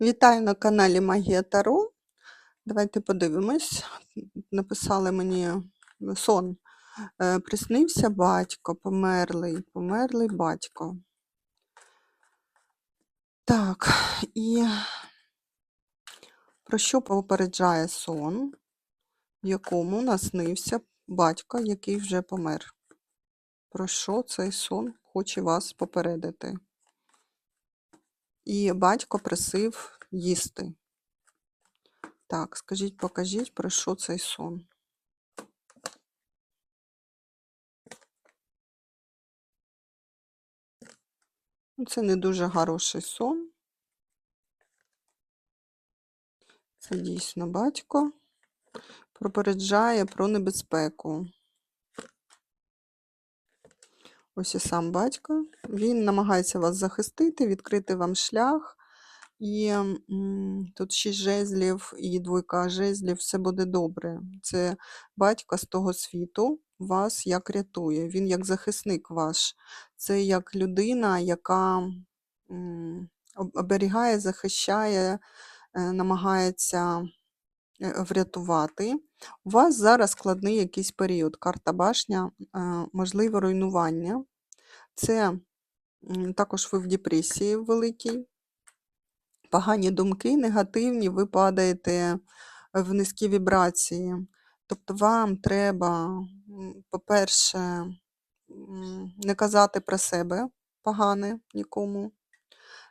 Вітаю на каналі Магія Таро. Давайте подивимось. Написали мені сон. Е, Приснився батько, померлий, померлий батько. Так, і про що попереджає сон, в якому наснився батько, який вже помер? Про що цей сон хоче вас попередити? І батько просив їсти. Так, скажіть, покажіть, про що цей сон? Ну, Це не дуже хороший сон. Це дійсно батько попереджає про небезпеку. Ось і сам батько. Він намагається вас захистити, відкрити вам шлях. І м, тут шість жезлів і двойка жезлів, все буде добре. Це батько з того світу вас як рятує. Він як захисник ваш. Це як людина, яка м, оберігає, захищає, е, намагається е, врятувати. У вас зараз складний якийсь період. Карта башня, е, можливе руйнування. Це також ви в депресії великій погані думки, негативні, ви падаєте в низькі вібрації. Тобто вам треба, по-перше, не казати про себе погане нікому,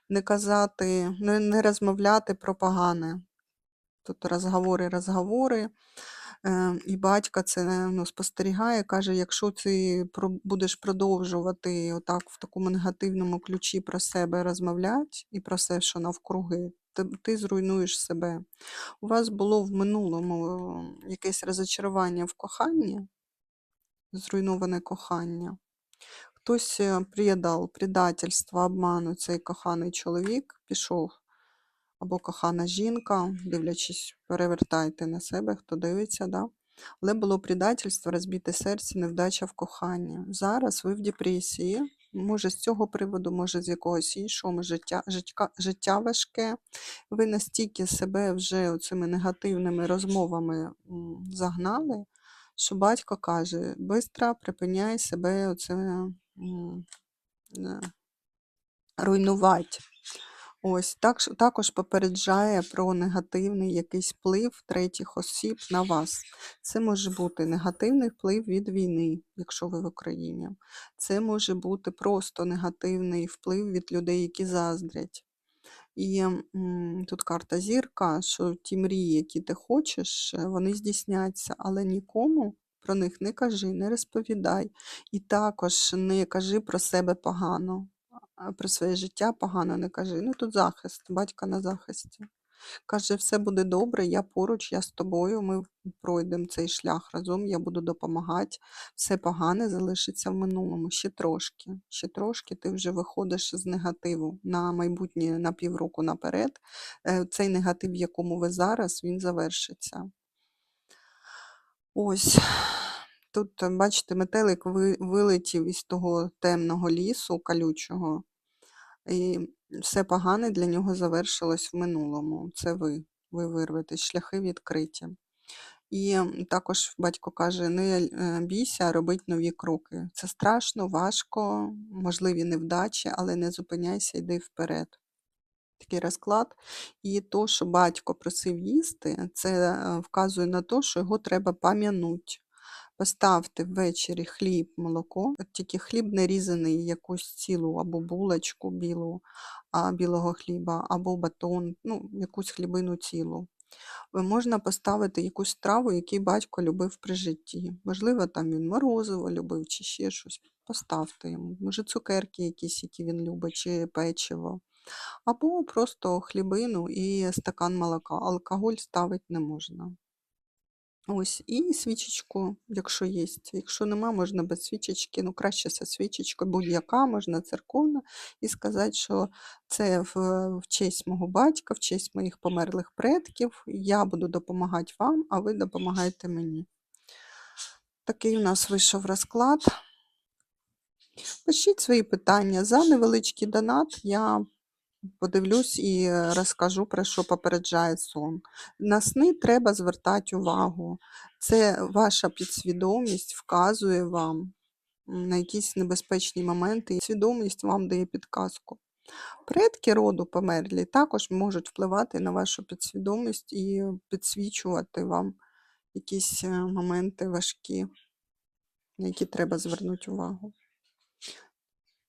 не казати, не, розмовляти про погане. Тут розговори, розговори. Е, І батька це ну, спостерігає, каже, якщо ти будеш продовжувати отак в такому негативному ключі про себе розмовляти і про все, що навкруги, ти, ти зруйнуєш себе. У вас було в минулому е, якесь розочарування в коханні, зруйноване кохання. Хтось е, приїдав предательство, обману, цей коханий чоловік пішов або кохана жінка, дивлячись, перевертайте на себе, хто дивиться, да? але було предательство, розбите серце, невдача в коханні. Зараз ви в депресії, може з цього приводу, може з якогось іншого, життя, життя, життя важке. Ви настільки себе вже цими негативними розмовами загнали, що батько каже, бистро припиняй себе оце е, руйнувати. Ось так, також попереджає про негативний якийсь вплив третіх осіб на вас. Це може бути негативний вплив від війни, якщо ви в Україні. Це може бути просто негативний вплив від людей, які заздрять. І тут карта зірка, що ті мрії, які ти хочеш, е, вони здійсняться, але нікому про них не кажи, не розповідай. І також не кажи про себе погано, про своє життя погано не кажи. Ну тут захист, батька на захисті. Каже, все буде добре, я поруч, я з тобою, ми пройдемо цей шлях разом, я буду допомагати. Все погане залишиться в минулому. Ще трошки. Ще трошки ти вже виходиш з негативу на майбутнє на півроку наперед. Е, Цей негатив, в якому ви зараз, він завершиться. Ось. Тут, бачите, метелик ви- вилетів із того темного лісу колючого. І все погане для нього завершилось в минулому. Це ви. Ви вирветесь, шляхи відкриті. І також батько каже: не е, бійся, робить нові кроки. Це страшно, важко, можливі невдачі, але не зупиняйся, йди вперед. Такий розклад. І то, що батько просив їсти, це е, вказує на те, що його треба пам'янути. Поставте ввечері хліб, молоко, от тільки хліб не різаний, якусь цілу або булочку білу, а, білого хліба, або батон, ну, якусь хлібину цілу. Е, Можна поставити якусь страву, яку батько любив при житті. Можливо, там він морозиво любив чи ще щось. Поставте йому. Може, цукерки якісь, які він любить, чи печиво. Або просто хлібину і стакан молока. Алкоголь ставити не можна. Ось, і свічечку, якщо є. Якщо нема, можна без свічечки. Ну, краще це свічечка, будь-яка, можна церковна, і сказати, що це в, в честь мого батька, в честь моїх померлих предків. Я буду допомагати вам, а ви допомагаєте мені. Такий у нас вийшов розклад. Пишіть свої питання. За невеличкий донат я подивлюсь і е, розкажу, про що попереджає сон. На сни треба звертати увагу. Це ваша підсвідомість вказує вам на якісь небезпечні моменти, і свідомість вам дає підказку. Предки роду померлі також можуть впливати на вашу підсвідомість і підсвічувати вам якісь е, моменти важкі, на які треба звернути увагу.